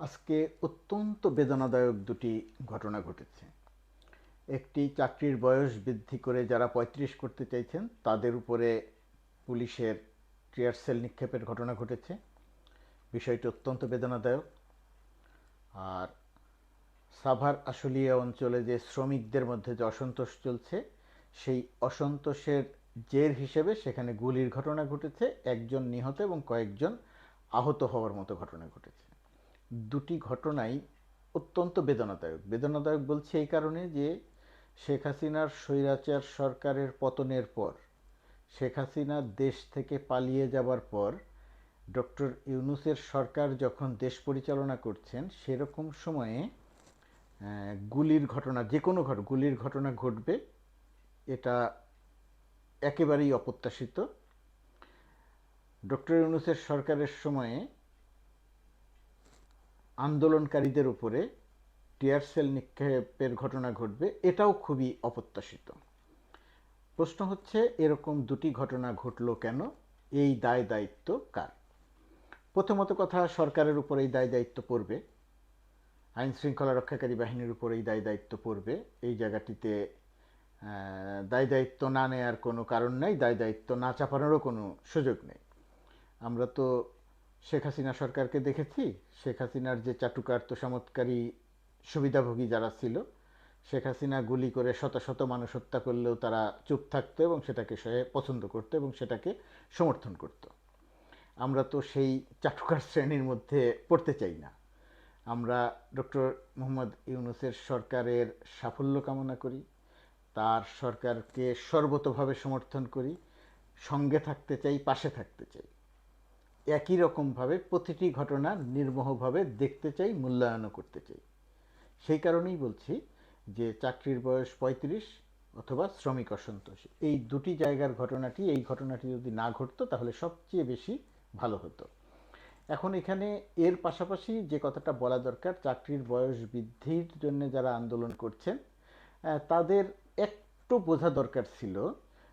আজকে অত্যন্ত বেদনাদায়ক দুটি ঘটনা ঘটেছে। একটি চাকরির বয়স বৃদ্ধি করে যারা পঁয়ত্রিশ করতে চাইছেন, তাদের উপরে পুলিশের টিয়ার সেল নিক্ষেপের ঘটনা ঘটেছে। বিষয়টি অত্যন্ত বেদনাদায়ক। আর সাভার আশুলিয়া অঞ্চলে যে শ্রমিকদের মধ্যে যে অসন্তোষ চলছে, সেই অসন্তোষের জের হিসেবে সেখানে গুলির ঘটনা ঘটেছে। একজন নিহত এবং কয়েকজন আহত হওয়ার মতো ঘটনা ঘটেছে। দুটি ঘটনাই অত্যন্ত বেদনাদায়ক। বেদনাদায়ক বলছি এই কারণে যে শেখ হাসিনার স্বৈরাচার সরকারের পতনের পর, শেখ হাসিনা দেশ থেকে পালিয়ে যাবার পর, ডক্টর ইউনুসের সরকার যখন দেশ পরিচালনা করছেন, সেরকম সময়ে গুলির ঘটনা, যে কোনো ঘট, গুলির ঘটনা ঘটবে, এটা একেবারেই অপ্রত্যাশিত। ডক্টর ইউনুসের সরকারের সময়ে আন্দোলনকারীদের উপরে টিয়ার সেল নিক্ষেপের ঘটনা ঘটবে, এটাও খুবই অপ্রত্যাশিত। প্রশ্ন হচ্ছে, এরকম দুটি ঘটনা ঘটলো কেন? এই দায় দায়িত্ব কার? প্রথমত কথা, সরকারের উপর এই দায় দায়িত্ব পড়বে। আইন শৃঙ্খলা রক্ষাকারী বাহিনীর উপর এই দায় দায়িত্ব পড়বে। এই জায়গাটিতে দায় দায়িত্ব না নেয়ার কোনো কারণ নেই, দায় দায়িত্ব না চাপানোরও কোনো সুযোগ নেই। আমরা তো শেখ হাসিনা সরকারকে দেখেছি। শেখ হাসিনার যে চাটুকার চমৎকারী সুবিধাভোগী যারা ছিল, শেখ হাসিনা গুলি করে শত শত মানুষ হত্যা করলেও তারা চুপ থাকতো এবং সেটাকে সে পছন্দ করতো এবং সেটাকে সমর্থন করত। আমরা তো সেই চাটুকার শ্রেণির মধ্যে পড়তে চাই না। আমরা ডক্টর মোহাম্মদ ইউনুসের সরকারের সাফল্য কামনা করি, তার সরকারকে সর্বতোভাবে সমর্থন করি, সঙ্গে থাকতে চাই, পাশে থাকতে চাই। একই রকমভাবে প্রতিটি ঘটনা নির্মোহভাবে দেখতে চাই, মূল্যায়নও করতে চাই। সেই কারণেই বলছি যে চাকরির বয়স পঁয়ত্রিশ অথবা শ্রমিক অসন্তোষ। এই দুটি জায়গার ঘটনাটি, এই ঘটনাটি যদি না ঘটতো তাহলে সবচেয়ে বেশি ভালো হতো। এখন এখানে এর পাশাপাশি যে কথাটা বলা দরকার, চাকরির বয়স বৃদ্ধির জন্য যারা আন্দোলন করছেন তাদের একটু বোঝা দরকার ছিল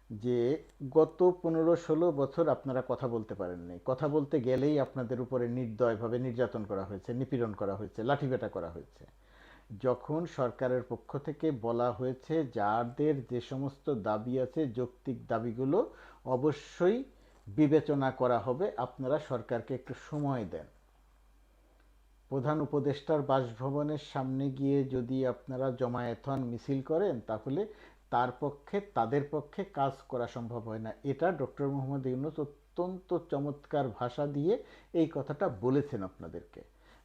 যে গত পনেরো ষোলো বছর আপনারা কথা বলতে পারেননি কথা বলতে গেলেই আপনাদের উপরে নির্দয়ভাবে নির্যাতন করা হয়েছে, নিপীড়ন করা হয়েছে লাঠিপেটা করা হয়েছে। যখন সরকারের পক্ষ থেকে বলা হয়েছে যাদের যে সমস্ত দাবি আছে, যৌক্তিক দাবিগুলো অবশ্যই বিবেচনা করা হবে, আপনারা সরকারকে একটু সময় দেন। প্রধান উপদেষ্টার বাসভবনের সামনে গিয়ে যদি আপনারা জমায়েতন মিছিল করেন, তাহলে তার পক্ষে, তাদের পক্ষে কাজ করা সম্ভব হয় না। এটা ডক্টর মোহাম্মদ ইউনুস অত্যন্ত চমৎকার ভাষা দিয়ে এই কথাটা বলেছেন আপনাদেরকে।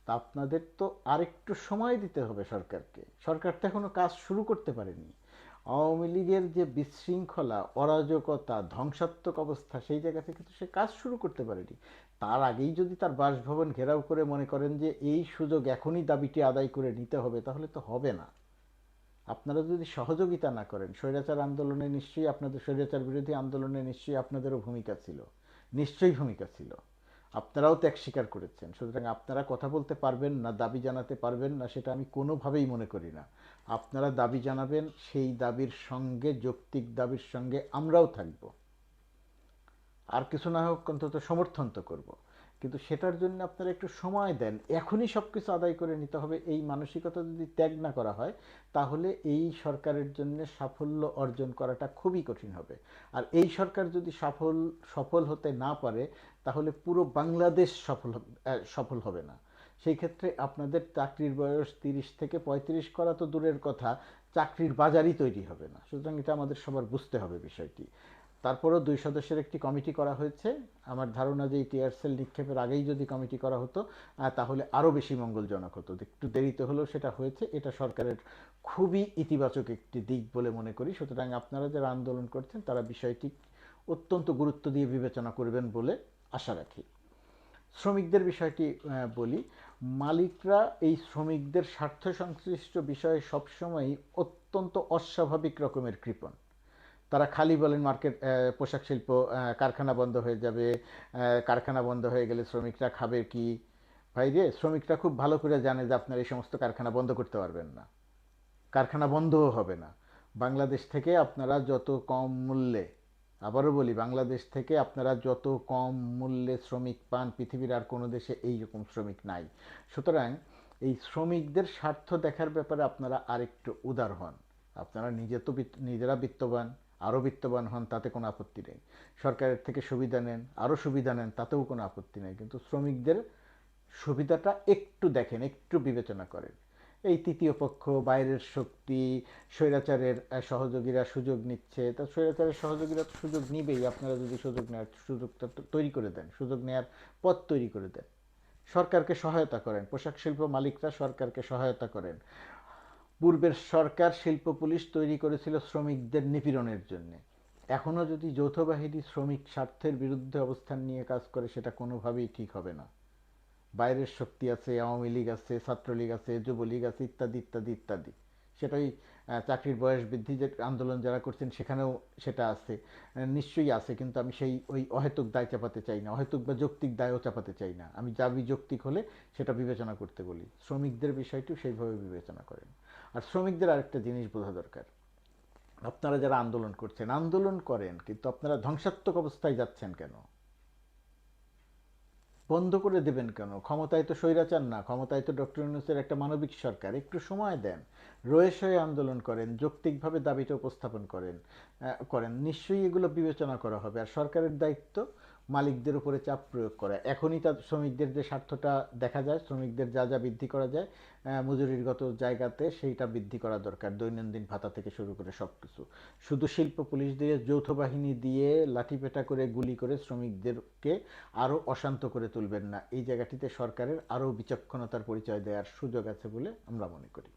তা আপনাদের তো আরেকটু সময় দিতে হবে সরকারকে। সরকার তো এখনও কাজ শুরু করতে পারেনি। আওয়ামী লীগের যে বিশৃঙ্খলা, অরাজকতা, ধ্বংসাত্মক অবস্থা, সেই জায়গা থেকে তো সে কাজ শুরু করতে পারেনি। তার আগেই যদি তার বাসভবন ঘেরাও করে মনে করেন যে এই সুযোগ এখনই দাবিটি আদায় করে নিতে হবে, তাহলে তো হবে না। আপনারা যদি সহযোগিতা না করেন, স্বৈরাচার আন্দোলনে নিশ্চয়ই আপনাদের, স্বৈরাচার বিরোধী আন্দোলনে নিশ্চয়ই আপনাদেরও ভূমিকা ছিল। নিশ্চয়ই ভূমিকা ছিল। আপনারাও ত্যাগ স্বীকার করেছেন। সুতরাং আপনারা কথা বলতে পারবেন না, দাবি জানাতে পারবেন না, সেটা আমি কোনোভাবেই মনে করি না। আপনারা দাবি জানাবেন, সেই দাবির সঙ্গে, যৌক্তিক দাবির সঙ্গে আমরাও থাকব। আর কিছু না হোক, অন্তত সমর্থন তো করব। কিন্তু সেটার জন্য আপনারা একটু সময় দেন। এখনই সব কিছু আদায় করে নিতে হবে। এই মানসিকতা যদি ত্যাগ না করা হয়, তাহলে এই সরকারের জন্য সাফল্য অর্জন করাটা খুবই কঠিন হবে। আর এই সরকার যদি সফল সফল হতে না পারে, তাহলে পুরো বাংলাদেশ সফল সফল হবে না। সেই ক্ষেত্রে আপনাদের চাকরির বয়স তিরিশ থেকে পঁয়ত্রিশ করা তো দূরের কথা, চাকরির বাজারই তৈরি হবে না। সুতরাং এটা আমাদের সবার বুঝতে হবে বিষয়টি। তারপরেও দুই সদস্যের একটি কমিটি করা হয়েছে। আমার ধারণা যে এই টিয়ার সেল নিক্ষেপের আগেই যদি কমিটি করা হতো তাহলে আরও বেশি মঙ্গলজনক হতো। একটু দেরিতে হলেও সেটা হয়েছে। এটা সরকারের খুবই ইতিবাচক একটি দিক বলে মনে করি। সুতরাং আপনারা যারা আন্দোলন করছেন, তারা বিষয়টি অত্যন্ত গুরুত্ব দিয়ে বিবেচনা করবেন বলে আশা রাখি। শ্রমিকদের বিষয়টি বলি। মালিকরা এই শ্রমিকদের স্বার্থ সংশ্লিষ্ট বিষয়ে সবসময়ই অত্যন্ত অস্বাভাবিক রকমের কৃপণ। তারা খালি বলেন মার্কেট পোশাক শিল্প কারখানা বন্ধ হয়ে যাবে কারখানা বন্ধ হয়ে গেলে শ্রমিকরা খাবে কি? ভাই রে, শ্রমিকরা খুব ভালো করে জানে যে আপনার এই সমস্ত কারখানা বন্ধ করতে পারবেন না। কারখানা বন্ধও হবে না। বাংলাদেশ থেকে আপনারা যত কম মূল্যে, আবারও বলি, বাংলাদেশ থেকে আপনারা যত কম মূল্যে শ্রমিক পান, পৃথিবীর আর কোনো দেশে এই রকম শ্রমিক নাই। সুতরাং এই শ্রমিকদের স্বার্থ দেখার ব্যাপারে আপনারা আরেকটু উদার হন। আপনারা নিজে তো নিজেরা বিত্তবান। আরও বিত্তবান হন, তাতে কোনো আপত্তি নেই। সরকারের থেকে সুবিধা নেন, আরও সুবিধা নেন, তাতেও কোনো আপত্তি নেই। কিন্তু শ্রমিকদের সুবিধাটা একটু দেখেন, একটু বিবেচনা করেন। এই তৃতীয় পক্ষ, বাইরের শক্তি, স্বৈরাচারের সহযোগীরা সুযোগ নিচ্ছে। তা স্বৈরাচারের সহযোগীরা তো সুযোগ নিবেই। আপনারা যদি সুযোগ নেওয়ার সুযোগটা তৈরি করে দেন, সুযোগ নেওয়ার পথ তৈরি করে দেন। সরকারকে সহায়তা করেন। পোশাক শিল্প মালিকরা সরকারকে সহায়তা করেন। পূর্বের সরকার শিল্প পুলিশ তৈরি করেছিল শ্রমিকদের নিপীড়নের জন্য। এখনও যদি যৌথ বাহিনী শ্রমিক স্বার্থের বিরুদ্ধে অবস্থান নিয়ে কাজ করে, সেটা কোনোভাবেই ঠিক হবে না। বাইরের শক্তি আছে, আওয়ামী লীগ আছে, ছাত্রলীগ আছে, যুবলীগ আছে, ইত্যাদি ইত্যাদি ইত্যাদি। সেটাই চাকরির বয়স বৃদ্ধি যে আন্দোলন যারা করছেন, সেখানেও সেটা আছে। নিশ্চয়ই আছে, কিন্তু আমি সেই ওই অহেতুক দায় চাপাতে চাই না। অহেতুক বা যৌক্তিক দায়ও চাপাতে চাই না। আমি যা যৌক্তিক হলে সেটা বিবেচনা করতে বলি। শ্রমিকদের বিষয়টিও সেইভাবে বিবেচনা করেন। আর শ্রমিকদের আরেকটা জিনিস বোঝা দরকার। আপনারা যারা আন্দোলন করছেন, আন্দোলন করেন, কিন্তু আপনারা ধ্বংসাত্মক অবস্থায় যাচ্ছেন কেন? বন্ধ করে দেবেন কেন? ক্ষমতায় তো স্বৈরাচার না, ক্ষমতায় তো ডক্টর ইউনুসের একটা মানবিক সরকার। একটু সময় দেন। রয়েস হয়ে আন্দোলন করেন, যৌক্তিকভাবে দাবিটা উপস্থাপন করেন করেন। নিশ্চয়ই এগুলো বিবেচনা করা হবে। আর সরকারের দায়িত্ব মালিকদের উপরে চাপ প্রয়োগ করা। এখনই তার শ্রমিকদের যে স্বার্থটা দেখা যায়, শ্রমিকদের যা যা বৃদ্ধি করা যায় মজুরিরগত জায়গাতে সেইটা বৃদ্ধি করা দরকার, দৈনন্দিন ভাতা থেকে শুরু করে সব কিছু শুধু শিল্প পুলিশ দিয়ে, যৌথ বাহিনী দিয়ে লাঠিপেটা করে, গুলি করে শ্রমিকদেরকে আরও অশান্ত করে তুলবেন না। এই জায়গাটিতে সরকারের আরও বিচক্ষণতার পরিচয় দেওয়ার সুযোগ আছে বলে আমরা মনে করি।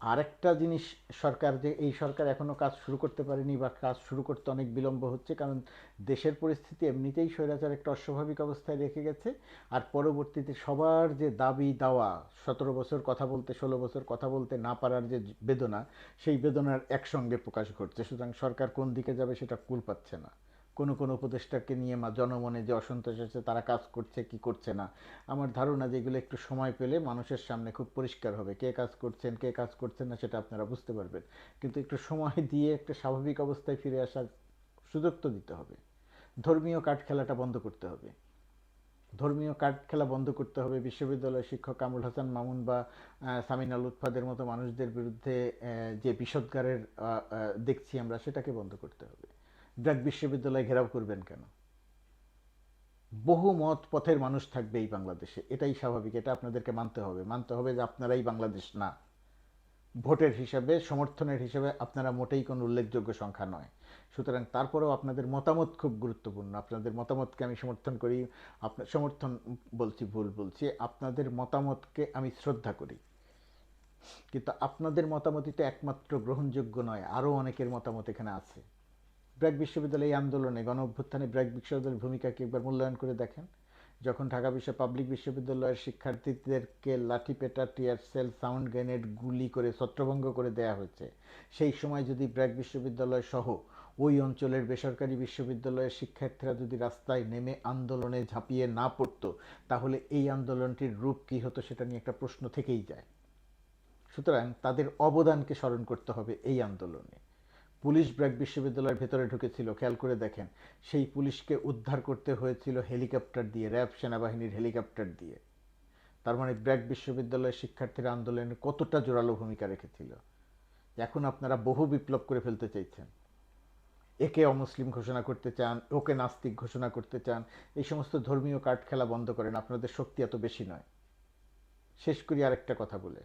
আরেকটা জিনিস সরকার যে, এই সরকার এখনও কাজ শুরু করতে পারেনি বা কাজ শুরু করতে অনেক বিলম্ব হচ্ছে, কারণ দেশের পরিস্থিতি এমনিতেই স্বৈরাচার একটা অস্বাভাবিক অবস্থায় রেখে গেছে। আর পরবর্তীতে সবার যে দাবি দাওয়া, সতেরো বছর কথা বলতে, ষোলো বছর কথা বলতে না পারার যে বেদনা, সেই বেদনার একসঙ্গে প্রকাশ ঘটছে। সুতরাং সরকার কোন দিকে যাবে সেটা কুল পাচ্ছে না। কোনো কোনো উপদেষ্টাকে নিয়ে মা জনমনে যে অসন্তোষ আছে, তারা কাজ করছে, কি করছে না। আমার ধারণা যেগুলো একটু সময় পেলে মানুষের সামনে খুব পরিষ্কার হবে। কে কাজ করছেন, কে কাজ করছেন না সেটা আপনারা বুঝতে পারবেন। কিন্তু একটু সময় দিয়ে একটা স্বাভাবিক অবস্থায় ফিরে আসার সুযোগ তো দিতে হবে। ধর্মীয় কাঠ খেলাটা বন্ধ করতে হবে। ধর্মীয় কাঠ খেলা বন্ধ করতে হবে। বিশ্ববিদ্যালয়ের শিক্ষক কামরুল হাসান মামুন বা সামিন আল উৎফাদের মতো মানুষদের বিরুদ্ধে যে বিষদগারের দেখছি আমরা, সেটাকে বন্ধ করতে হবে। ব্র্যাক বিশ্ববিদ্যালয় ঘেরাও করবেন কেন? বহু মত পথের মানুষ থাকবে এই বাংলাদেশে। এটাই স্বাভাবিক, এটা আপনাদেরকে মানতে হবে। মানতে হবে যে আপনারাই বাংলাদেশ না। ভোটের হিসাবে, সমর্থনের হিসাবে আপনারা মোটেই কোনো উল্লেখযোগ্য সংখ্যা নয়। সুতরাং তারপরেও আপনাদের মতামত খুব গুরুত্বপূর্ণ। আপনাদের মতামতকে আমি সমর্থন করি আপনার সমর্থন বলছি, ভুল বলছি, আপনাদের মতামতকে আমি শ্রদ্ধা করি। কিন্তু আপনাদের মতামতই তো একমাত্র গ্রহণযোগ্য নয়, আরও অনেকের মতামত এখানে আছে। ব্র্যাক বিশ্ববিদ্যালয় এই আন্দোলনে গণ অভ্যুত্থানে ব্র্যাক বিশ্ববিদ্যালয়ের ভূমিকাকে একবার মূল্যায়ন করে দেখেন? যখন ঢাকা বিশ্ব পাবলিক বিশ্ববিদ্যালয়ের শিক্ষার্থীদেরকে লাঠিপেটা টিয়ার সেল, সাউন্ড গ্রেনেড গুলি করে ছত্রভঙ্গ করে দেয়া হয়েছে, সেই সময় যদি ব্র্যাক বিশ্ববিদ্যালয় সহ ওই অঞ্চলের বেসরকারি বিশ্ববিদ্যালয়ের শিক্ষার্থীরা যদি রাস্তায় নেমে আন্দোলনে ঝাঁপিয়ে না পড়তো, তাহলে এই আন্দোলনটির রূপ কী হতো সেটা নিয়ে একটা প্রশ্ন থেকেই যায়। সুতরাং তাদের অবদানকে স্মরণ করতে হবে এই আন্দোলনে। পুলিশ ব্র্যাক বিশ্ববিদ্যালয়ের ভেতরে ঢুকেছিল, খেয়াল করে দেখেন। সেই পুলিশকে উদ্ধার করতে হয়েছিল হেলিকপ্টার দিয়ে, র্যাব সেনাবাহিনীর হেলিকপ্টার দিয়ে। তার মানে ব্র্যাক বিশ্ববিদ্যালয়ের শিক্ষার্থীরা আন্দোলনে কতটা জোরালো ভূমিকা রেখেছিল। এখন আপনারা বহু বিপ্লব করে ফেলতে চাইছেন। একে অমুসলিম ঘোষণা করতে চান, ওকে নাস্তিক ঘোষণা করতে চান, এই সমস্ত ধর্মীয় কার্ড খেলা বন্ধ করেন, আপনাদের শক্তি এত বেশি নয়। শেষ করি আরেকটা কথা বলে।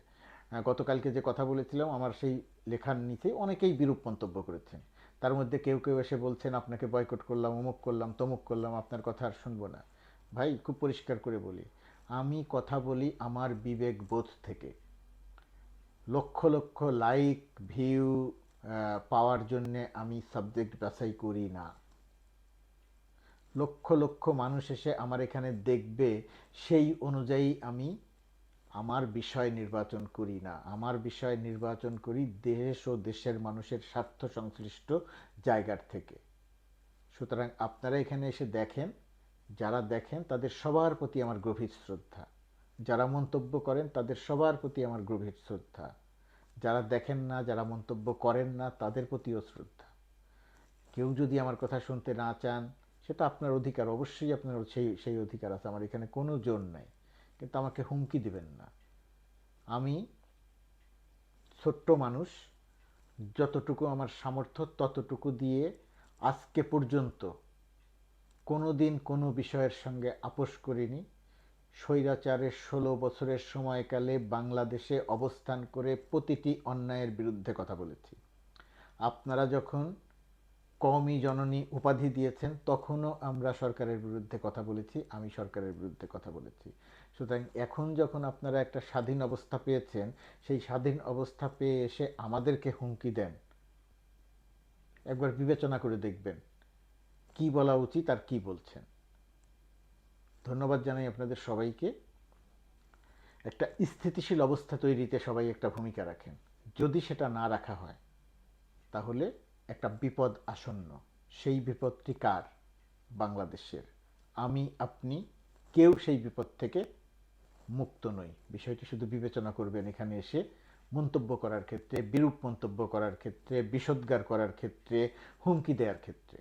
গতকালকে যে কথা বলেছিলাম, আমার সেই লেখার নিচে অনেকেই বিরূপ মন্তব্য করেছেন। তার মধ্যে কেউ কেউ এসে বলছেন, আপনাকে বয়কট করলাম, অমুক করলাম, তমুক করলাম, আপনার কথা আর শুনব না। ভাই, খুব পরিষ্কার করে বলি, আমি কথা বলি আমার বিবেক বোধ থেকে। লক্ষ লক্ষ লাইক ভিউ পাওয়ার জন্যে আমি সাবজেক্ট বাছাই করি না। লক্ষ লক্ষ মানুষ এসে আমার এখানে দেখবে, সেই অনুযায়ী আমি আমার বিষয় নির্বাচন করি না। আমার বিষয় নির্বাচন করি দেশ ও দেশের মানুষের স্বার্থ সংশ্লিষ্ট জায়গার থেকে। সুতরাং আপনারা এখানে এসে দেখেন, যারা দেখেন তাদের সবার প্রতি আমার গভীর শ্রদ্ধা। যারা মন্তব্য করেন তাদের সবার প্রতি আমার গভীর শ্রদ্ধা। যারা দেখেন না, যারা মন্তব্য করেন না তাদের প্রতিও শ্রদ্ধা। কেউ যদি আমার কথা শুনতে না চান সেটা আপনার অধিকার, অবশ্যই আপনার সেই সেই অধিকার আছে। আমার এখানে কোনো জোর নাই। কিন্তু আমাকে হুমকি দিবেন না। আমি ছোট্ট মানুষ, যতটুকু আমার সামর্থ্য ততটুকু দিয়ে আজকে পর্যন্ত কোনো দিন কোনো বিষয়ের সঙ্গে আপোষ করিনি। স্বৈরাচারের ষোলো বছরের সময়কালে বাংলাদেশে অবস্থান করে প্রতিটি অন্যায়ের বিরুদ্ধে কথা বলেছি। আপনারা যখন কওমি জননী উপাধি দিয়েছেন, তখনও আমরা সরকারের বিরুদ্ধে কথা বলেছি, আমি সরকারের বিরুদ্ধে কথা বলেছি। সুতরাং এখন যখন আপনারা একটা স্বাধীন অবস্থা পেয়েছেন, সেই স্বাধীন অবস্থা পেয়ে এসে আমাদেরকে হুমকি দেন। একবার বিবেচনা করে দেখবেন, কি বলা উচিত আর কি বলছেন। ধন্যবাদ জানাই আপনাদের সবাইকে। একটা স্থিতিশীল অবস্থা তৈরিতে সবাই একটা ভূমিকা রাখেন। যদি সেটা না রাখা হয়, তাহলে একটা বিপদ আসন্ন। সেই বিপদটি কার? বাংলাদেশের। আমি, আপনি, কেউ সেই বিপদ থেকে মুক্ত নই। বিষয়টি শুধু বিবেচনা করবেন এখানে এসে। মন্তব্য করার ক্ষেত্রে, বিরূপ মন্তব্য করার ক্ষেত্রে বিষোদ্গার করার ক্ষেত্রে, হুমকি দেওয়ার ক্ষেত্রে।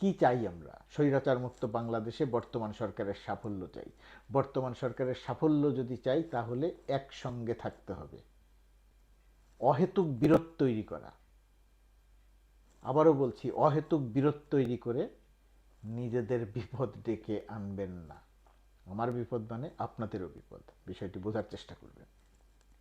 কি চাই আমরা? স্বৈরাচার মুক্ত বাংলাদেশে বর্তমান সরকারের সাফল্য চাই। বর্তমান সরকারের সাফল্য যদি চাই, তাহলে একসঙ্গে থাকতে হবে। অহেতুক বিরোধ তৈরি করা। আবারও বলছি, অহেতুক বিরোধ তৈরি করে নিজেদের বিপদ ডেকে আনবেন না। আমার বিপদ মানে আপনাদেরও বিপদ। বিষয়টি বোঝার চেষ্টা করবেন।